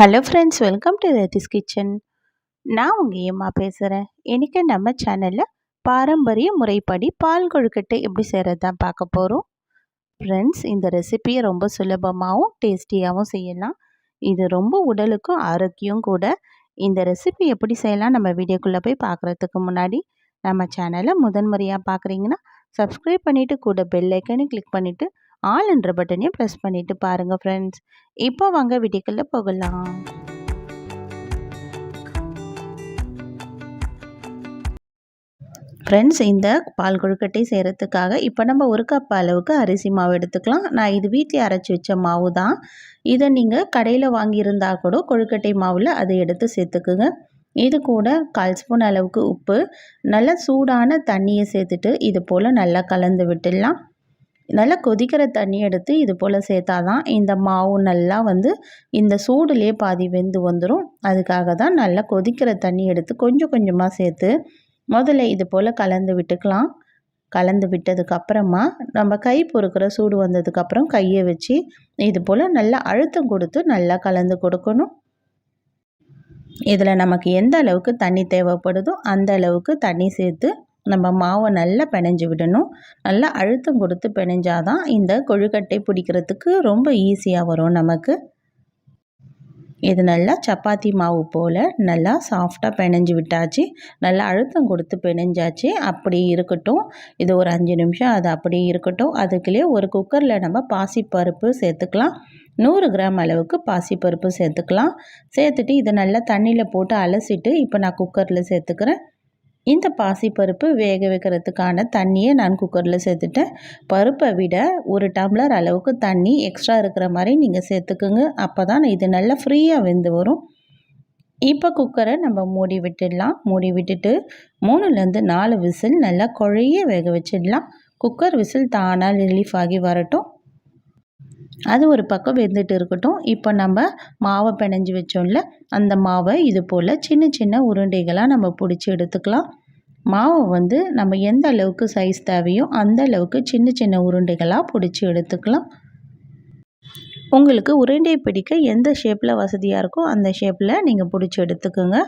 Hello friends welcome to Rathis kitchen நான் உங்கள் ஏம்மா பேசுகிறேன் இன்றைக்கி நம்ம சேனலில் பாரம்பரிய முறைப்படி பால் கொழுக்கட்டை எப்படி செய்கிறது தான் பார்க்க போகிறோம் ஃப்ரெண்ட்ஸ் இந்த ரெசிபியை ரொம்ப சுலபமாகவும் டேஸ்டியாகவும் செய்யலாம். இது ரொம்ப உடலுக்கும் ஆரோக்கியம் கூட. இந்த ரெசிபி எப்படி செய்யலாம் நம்ம வீடியோக்குள்ளே போய் பார்க்குறதுக்கு முன்னாடி நம்ம சேனலை முதன்முறையாக பார்க்குறீங்கன்னா சப்ஸ்கிரைப் பண்ணிவிட்டு கூட பெல் கிளிக் பண்ணிவிட்டு ஆல் என்ற பட்டனையும் ப்ரெஸ் பண்ணிவிட்டு பாருங்கள் ஃப்ரெண்ட்ஸ் இப்போ வாங்க வீடியோக்குள்ளே போகலாம். ஃப்ரெண்ட்ஸ் இந்த பால் கொழுக்கட்டை செய்கிறதுக்காக இப்போ நம்ம ஒரு கப் அளவுக்கு அரிசி மாவு எடுத்துக்கலாம். நான் இது வீட்டில் அரைச்சி வச்ச மாவு தான். இதை நீங்கள் கடையில் வாங்கியிருந்தால் கூட கொழுக்கட்டை மாவில் அதை எடுத்து சேர்த்துக்குங்க. இது கூட கால் ஸ்பூன் அளவுக்கு உப்பு நல்லா சூடான தண்ணியை சேர்த்துட்டு இது போல் நல்லா கலந்து விட்டுடலாம். நல்லா கொதிக்கிற தண்ணி எடுத்து இது போல் சேர்த்தா தான் இந்த மாவு நல்லா வந்து இந்த சூடுலேயே பாதி வெந்து வந்துடும் அதுக்காக தான் நல்லா கொதிக்கிற தண்ணி எடுத்து கொஞ்சம் கொஞ்சமாக சேர்த்து முதல்ல இது போல் கலந்து விட்டுக்கலாம். கலந்து விட்டதுக்கப்புறமா நம்ம கை பொறுக்கிற சூடு வந்ததுக்கப்புறம் கையை வச்சு இது போல் நல்லா அழுத்தம் கொடுத்து நல்லா கலந்து கொடுக்கணும். இதில் நமக்கு எந்த அளவுக்கு தண்ணி தேவைப்படுதோ அந்த அளவுக்கு தண்ணி சேர்த்து நம்ம மாவை நல்லா பிணைஞ்சு விடணும். நல்லா அழுத்தம் கொடுத்து பிணைஞ்சாதான் இந்த கொழுக்கட்டை பிடிக்கிறதுக்கு ரொம்ப ஈஸியாக வரும் நமக்கு. இது நல்லா சப்பாத்தி மாவு போல் நல்லா சாஃப்டாக பிணைஞ்சு விட்டாச்சு. நல்லா அழுத்தம் கொடுத்து பிணைஞ்சாச்சு. அப்படி இருக்கட்டும். இது ஒரு அஞ்சு நிமிஷம் அது அப்படி இருக்கட்டும். அதுக்குள்ளே ஒரு குக்கரில் நம்ம பாசிப்பருப்பு சேர்த்துக்கலாம். நூறு கிராம் அளவுக்கு பாசிப்பருப்பு சேர்த்துக்கலாம். சேர்த்துட்டு இதை நல்லா தண்ணியில் போட்டு அலசிட்டு இப்போ நான் குக்கரில் சேர்த்துக்கிறேன். இந்த பாசிப்பருப்பு வேக வைக்கிறதுக்கான தண்ணியை நான் குக்கரில் சேர்த்துட்டேன். பருப்பை விட ஒரு டம்ளர் அளவுக்கு தண்ணி எக்ஸ்ட்ரா இருக்கிற மாதிரி நீங்கள் சேர்த்துக்குங்க. அப்போ தான் இது நல்லா ஃப்ரீயாக வெந்து வரும். இப்போ குக்கரை நம்ம மூடி விட்டுடலாம். மூடி விட்டுட்டு மூணுலேருந்து நாலு விசில் நல்லா குழைய வேக வச்சிடலாம். குக்கர் விசில் தானாக ரிலீஃப் ஆகி வரட்டும். அது ஒரு பக்கம் வெந்துட்டு இருக்கட்டும். இப்போ நம்ம மாவை பிணைஞ்சி வச்சோம்ல அந்த மாவை இது போல் சின்ன சின்ன உருண்டைகளாக நம்ம பிடிச்சி எடுத்துக்கலாம். மாவை வந்து நம்ம எந்த அளவுக்கு சைஸ் தேவையோ அந்த அளவுக்கு சின்ன சின்ன உருண்டைகளாக பிடிச்சி எடுத்துக்கலாம். உங்களுக்கு உருண்டை பிடிக்க எந்த ஷேப்பில் வசதியாக இருக்கோ அந்த ஷேப்பில் நீங்கள் பிடிச்சி எடுத்துக்கோங்க.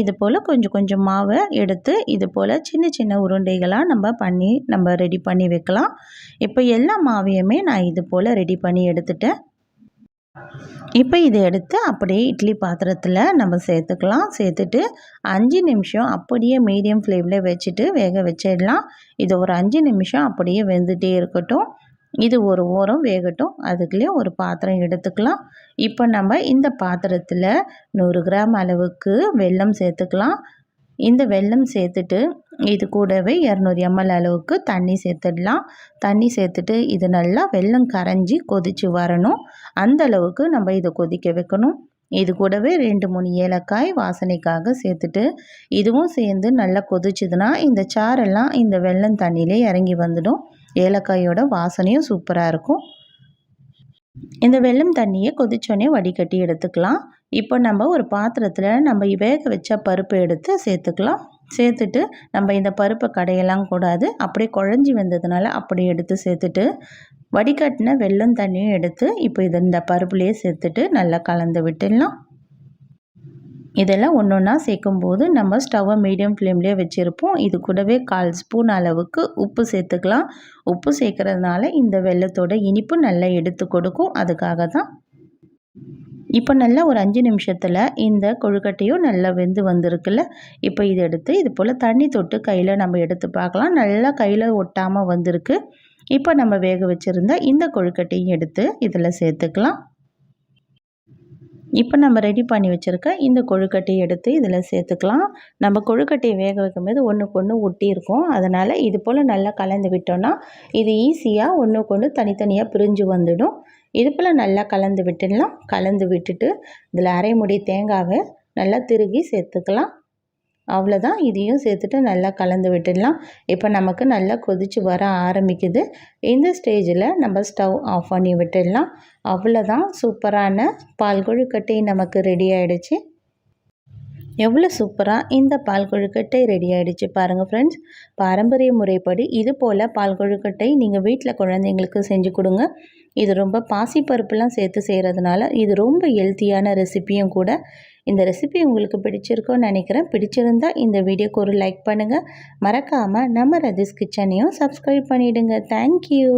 இது போல் கொஞ்சம் கொஞ்சம் மாவை எடுத்து இது போல் சின்ன சின்ன உருண்டைகளாக நம்ம பண்ணி நம்ம ரெடி பண்ணி வைக்கலாம். இப்போ எல்லா மாவையுமே நான் இது போல் ரெடி பண்ணி எடுத்துட்டேன். இப்போ இதை எடுத்து அப்படியே இட்லி பாத்திரத்தில் நம்ம சேர்த்துக்கலாம். சேர்த்துட்டு அஞ்சு நிமிஷம் அப்படியே மீடியம் ஃப்ளேமில் வச்சுட்டு வேக வச்சிடலாம். இது ஒரு அஞ்சு நிமிஷம் அப்படியே வெந்துகிட்டே இருக்கட்டும். இது ஒரு ஓரம் வேகட்டும். அதுக்குள்ளேயும் ஒரு பாத்திரம் எடுத்துக்கலாம். இப்போ நம்ம இந்த பாத்திரத்தில் நூறு கிராம் அளவுக்கு வெல்லம் சேர்த்துக்கலாம். இந்த வெல்லம் சேர்த்துட்டு இது கூடவே இரநூறு எம்எல் அளவுக்கு தண்ணி சேர்த்துடலாம். தண்ணி சேர்த்துட்டு இது நல்லா வெல்லம் கரைஞ்சி கொதித்து வரணும். அந்த அளவுக்கு நம்ம இதை கொதிக்க வைக்கணும். இது கூடவே ரெண்டு மூணு ஏலக்காய் வாசனைக்காக சேர்த்துட்டு இதுவும் சேர்ந்து நல்லா கொதிச்சுதுன்னா இந்த சாரெல்லாம் இந்த வெள்ளம் தண்ணியிலே இறங்கி வந்துடும். ஏலக்காயோட வாசனையும் சூப்பராக இருக்கும். இந்த வெள்ளம் தண்ணியை கொதிச்சோடனே வடிகட்டி எடுத்துக்கலாம். இப்போ நம்ம ஒரு பாத்திரத்தில் நம்ம வேக வச்ச பருப்பு எடுத்து சேர்த்துக்கலாம். சேர்த்துட்டு நம்ம இந்த பருப்பை கடையெல்லாம் கூடாது. அப்படியே குழஞ்சி வந்ததுனால அப்படி எடுத்து சேர்த்துட்டு வடிகட்டின வெள்ளம் தண்ணியும் எடுத்து இப்போ இது இந்த பருப்புலேயே சேர்த்துட்டு நல்லா கலந்து விட்டுடலாம். இதெல்லாம் ஒன்று ஒன்றா சேர்க்கும்போது நம்ம ஸ்டவ்வை மீடியம் ஃப்ளேம்லேயே வச்சுருப்போம். இது கூடவே கால் ஸ்பூன் அளவுக்கு உப்பு சேர்த்துக்கலாம். உப்பு சேர்க்குறதுனால இந்த வெள்ளத்தோட இனிப்பு நல்லா எடுத்து கொடுக்கும். அதுக்காக தான் இப்போ நல்லா ஒரு அஞ்சு நிமிஷத்தில் இந்த கொழுக்கட்டையும் நல்லா வெந்து வந்திருக்குல்ல இப்போ இதை எடுத்து இது போல் தண்ணி தொட்டு கையில் நம்ம எடுத்து பார்க்கலாம். நல்லா கையில் ஒட்டாமல் வந்திருக்கு. இப்போ நம்ம வேக வச்சுருந்தா இந்த கொழுக்கட்டையும் எடுத்து இதில் சேர்த்துக்கலாம். இப்போ நம்ம ரெடி பண்ணி வச்சுருக்க இந்த கொழுக்கட்டையை எடுத்து இதில் சேர்த்துக்கலாம். நம்ம கொழுக்கட்டையை வேக வைக்கும்போது ஒன்றுக்கு ஒன்று ஒட்டி இருக்கும். அதனால் இது போல் நல்லா கலந்து விட்டோன்னா இது ஈஸியாக ஒன்றுக்கு ஒன்று தனித்தனியாக பிரிஞ்சு வந்துடும். இது போல் நல்லா கலந்து விட்டுடலாம். கலந்து விட்டுட்டு இதில் அரைமுடி தேங்காவை நல்லா திருகி சேர்த்துக்கலாம். அவ்வளோதான் இதையும் சேர்த்துட்டு நல்லா கலந்து விட்டுடலாம். இப்போ நமக்கு நல்லா கொதித்து வர ஆரம்பிக்குது. இந்த ஸ்டேஜில் நம்ம ஸ்டவ் ஆஃப் பண்ணி விட்டுடலாம். அவ்வளோதான் சூப்பரான பால் கொழுக்கட்டை நமக்கு ரெடி ஆகிடுச்சு எவ்வளோ சூப்பராக இந்த பால் கொழுக்கட்டை ரெடி ஆகிடுச்சு பாருங்கள் ஃப்ரெண்ட்ஸ் பாரம்பரிய முறைப்படி இது போல் பால் கொழுக்கட்டை நீங்கள் வீட்டில் குழந்தைங்களுக்கு செஞ்சு கொடுங்க. இது ரொம்ப பாசிப்பருப்புலாம் சேர்த்து செய்கிறதுனால இது ரொம்ப ஹெல்த்தியான ரெசிப்பியும் கூட இந்த ரெசிபி உங்களுக்கு பிடிச்சிருக்கோன்னு நினைக்கிறேன். பிடிச்சிருந்தால் இந்த வீடியோக்கு ஒரு லைக் பண்ணுங்கள் மறக்காமல் நம்ம ரதிஸ் கிச்சனையும் சப்ஸ்கிரைப் பண்ணிவிடுங்க தேங்க்யூ